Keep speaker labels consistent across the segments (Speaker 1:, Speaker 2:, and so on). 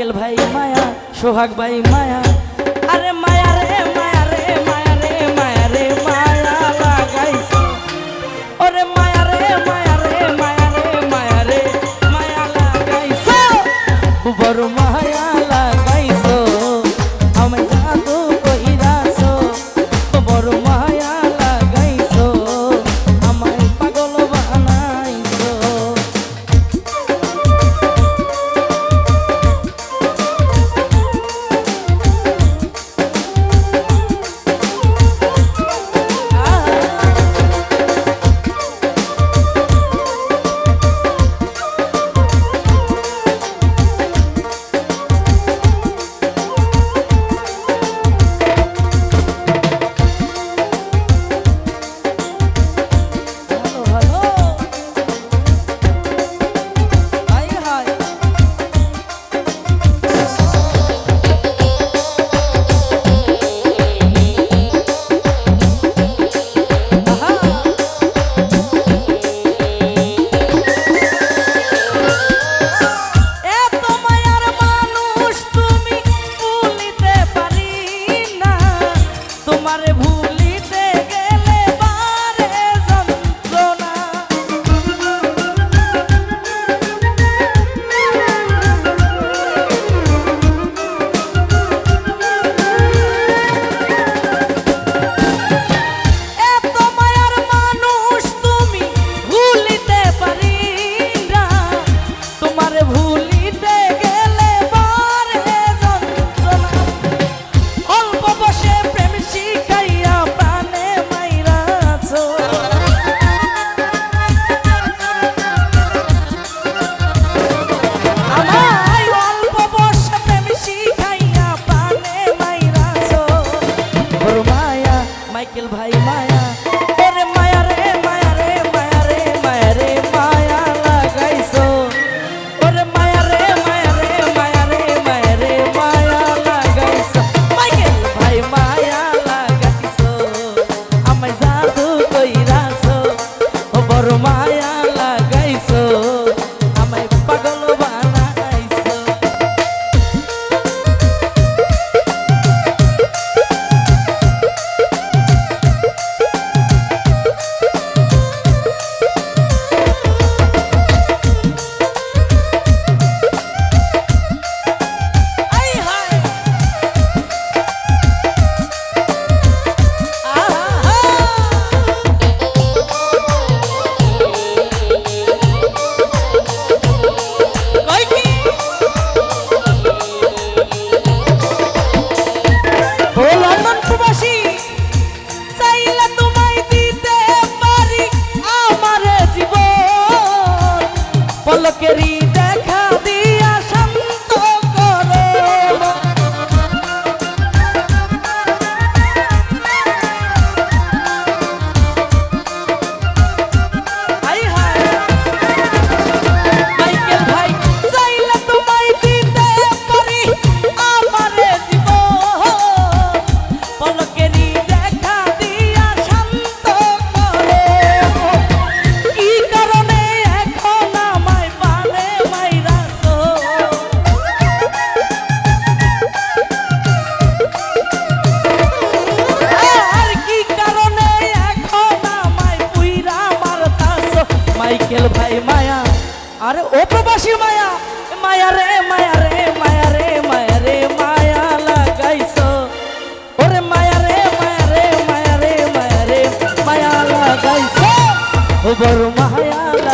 Speaker 1: আকেল ভাই মায়া সোহাগ ভাই মায়া রবিউল ভাই মায়া। আর ও প্রবাসী মায়া। মায়া রে মায়া রে মায়া রে মায়া রে, মায়া লাগাইছ। ওরে মায়া রে মায়া রে মায়া রে মায়া রে, মায়া লাগাইছ। ও বড় মায়া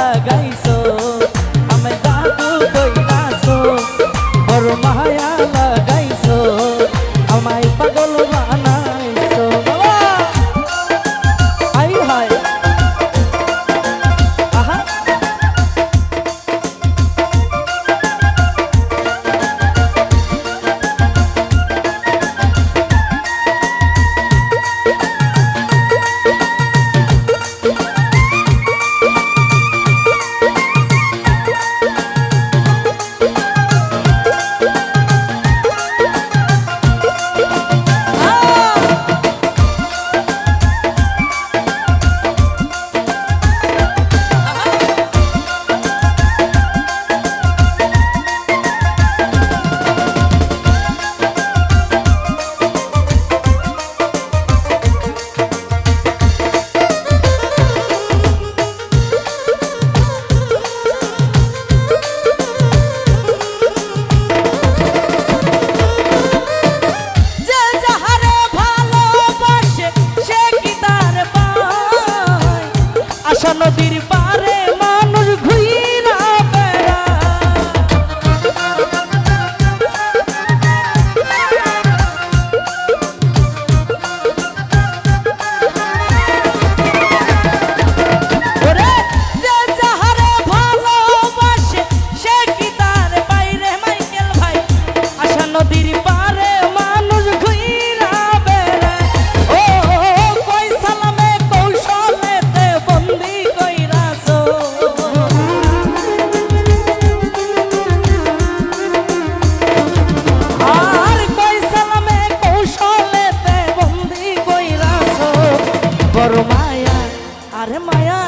Speaker 1: আরে মায়া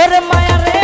Speaker 1: ওরে মায়া রে।